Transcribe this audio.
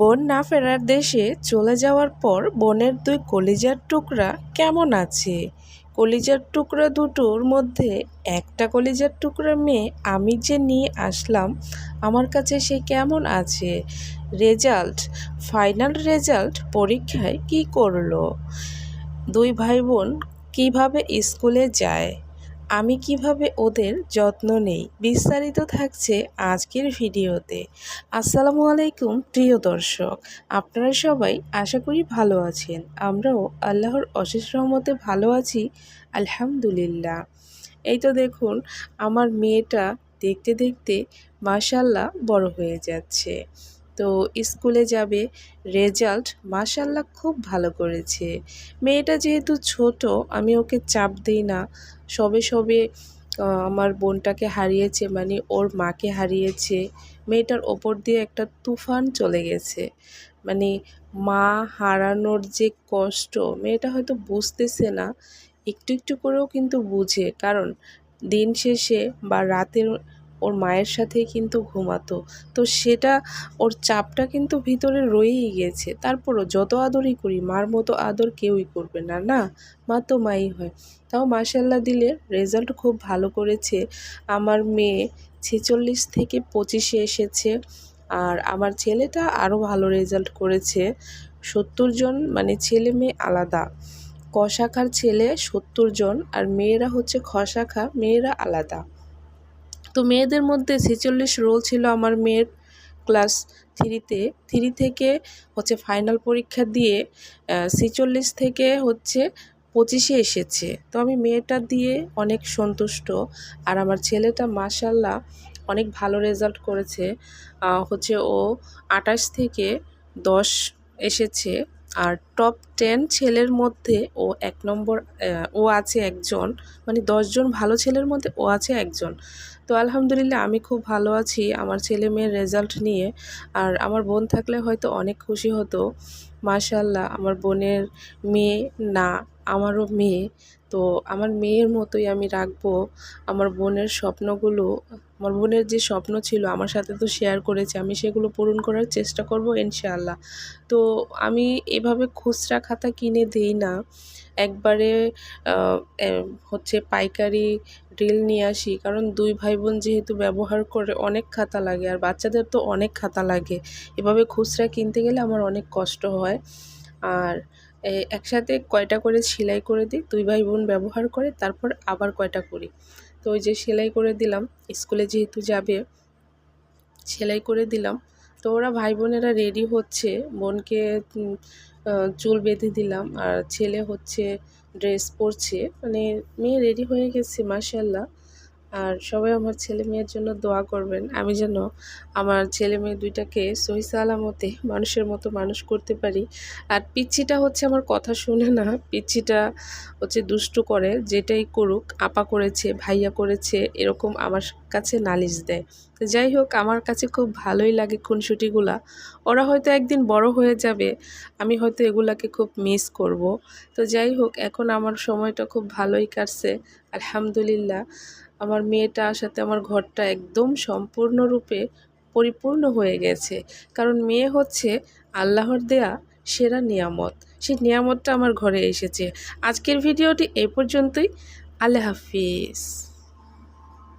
বোন না ফেরার দেশে চলে যাওয়ার পর বোনের দুই কলিজার টুকরা কেমন আছে? কলিজার টুকরা দুটোর মধ্যে একটা কলিজার টুকরা মেয়ে আমি যে নিয়ে আসলাম, আমার কাছে সে কেমন আছে? রেজাল্ট, ফাইনাল রেজাল্ট পরীক্ষায় কি করল? দুই ভাই বোন কীভাবে স্কুলে যায়? আমি কীভাবে ওদের যত্ন নেই? বিস্তারিত থাকছে আজকের ভিডিওতে। আসসালামু আলাইকুম, প্রিয় দর্শক। আপনারা সবাই আশা করি ভালো আছেন। আমরাও আল্লাহর অশেষ রহমতে ভালো আছি, আলহামদুলিল্লাহ। এই তো দেখুন, আমার মেয়েটা দেখতে দেখতে মাশাল্লাহ বড় হয়ে যাচ্ছে। তো স্কুলে যাবে। রেজাল্ট মাশাল্লাহ খুব ভালো করেছে। মেয়েটা যেহেতু ছোট, আমি ওকে চাপ দিই না। সবে সবে আমার বোনটাকে হারিয়েছে মানে ওর মাকে হারিয়েছে। মেয়েটার ওপর দিয়ে একটা তুফান চলে গেছে। মানে মা হারানোর যে কষ্ট, মেয়েটা হয়তো বুঝতেছে না। একটু একটু করেও কিন্তু বুঝে। কারণ দিন শেষে বা রাতের ওর মায়ের সাথেই কিন্তু ঘুমাতো। তো সেটা ওর চাপটা কিন্তু ভিতরে রয়েই গেছে। তারপরও যত আদরই করি, মার মতো আদর কেউই করবে না না? মা তো মাই হয়। তাও মাসাল্লাহ দিলে রেজাল্ট খুব ভালো করেছে। আমার মেয়ে ছেচল্লিশ থেকে পঁচিশে এসেছে আর আমার ছেলেটা আরও ভালো রেজাল্ট করেছে। সত্তর জন মানে ছেলে মেয়ে আলাদা। ক শাখার ছেলে সত্তর জন আর মেয়েরা হচ্ছে খ শাখা, মেয়েরা আলাদা। তো মেয়েদের মধ্যে ছেচল্লিশ রোল ছিল আমার মেয়ের ক্লাস থ্রিতে থ্রি থেকে হচ্ছে ফাইনাল পরীক্ষা দিয়ে ছেচল্লিশ থেকে হচ্ছে পঁচিশে এসেছে। তো আমি মেয়েটা দিয়ে অনেক সন্তুষ্ট। আর আমার ছেলেটা মাসাল্লাহ অনেক ভালো রেজাল্ট করেছে। হচ্ছে ও আটাশ থেকে দশ এসেছে। আর টপ টেন ছেলের মধ্যে ও এক নম্বর ও আছে একজন। মানে দশজন ভালো ছেলের মধ্যে ও আছে একজন। তো আলহামদুলিল্লাহ আমি খুব ভালো আছি আমার ছেলে মেয়ের রেজাল্ট নিয়ে। আর আমার বোন থাকলে হয়তো অনেক খুশি হতো। মাশাল্লাহ আমার বোনের মেয়ে না, আমারও মেয়ে। তো আমার মেয়ের মতোই আমি রাখব। আমার বোনের স্বপ্নগুলো, আমার বোনের যে স্বপ্ন ছিল আমার সাথে তো শেয়ার করেছে, আমি সেগুলো পূরণ করার চেষ্টা করব ইনশাআল্লাহ। তো আমি এভাবে খুচরা খাতা কিনে দিই না। একবারে হচ্ছে পাইকারি ড্রিল নিয়ে আসি, কারণ দুই ভাই বোন যেহেতু ব্যবহার করে অনেক খাতা লাগে, আর বাচ্চাদের তো অনেক খাতা লাগে। এভাবে খুচরা কিনতে গেলে আমার অনেক কষ্ট হয়। আর একসাথে কয়টা করে সেলাই করে দিই, দুই ভাই বোন ব্যবহার করে, তারপর আবার কয়টা করি। তো ওই যে সেলাই করে দিলাম, স্কুলে যেহেতু যাবে, সেলাই করে দিলাম। তো ওরা ভাই বোনেরা রেডি হচ্ছে, বোনকে চুল বেঁধে দিলাম, আর ছেলে হচ্ছে ড্রেস পরছে। মানে মেয়ে রেডি হয়ে গেছে মাসাল্লাহ আর সবাই আমার ছেলে মেয়ের জন্য দোয়া করবেন। আমি যেন আমার ছেলে মেয়ে দুইটাকে সহি সালামতে মানুষের মতো মানুষ করতে পারি। আর পিচ্ছিটা হচ্ছে আমার কথা শুনে না, পিচ্ছিটা হচ্ছে দুষ্টু করে, যেটাই করুক, আপা করেছে, ভাইয়া করেছে, এরকম আমার কাছে নালিশ দেয়। তো যাই হোক, আমার কাছে খুব ভালোই লাগে খুনসুটিগুলা। ওরা হয়তো একদিন বড় হয়ে যাবে, আমি হয়তো এগুলাকে খুব মিস করব। তো যাই হোক, এখন আমার সময়টা খুব ভালোই কাটছে, আলহামদুলিল্লাহ। আমার মেয়েটা সাথে আমার ঘরটা একদম সম্পূর্ণরূপে পরিপূর্ণ হয়ে গেছে। কারণ মেয়ে হচ্ছে আল্লাহর দেয়া সেরা নিয়ামত। সেই নিয়ামতটা আমার ঘরে এসেছে। আজকের ভিডিওটি এ পর্যন্তই। আল্লাহ হাফিজ।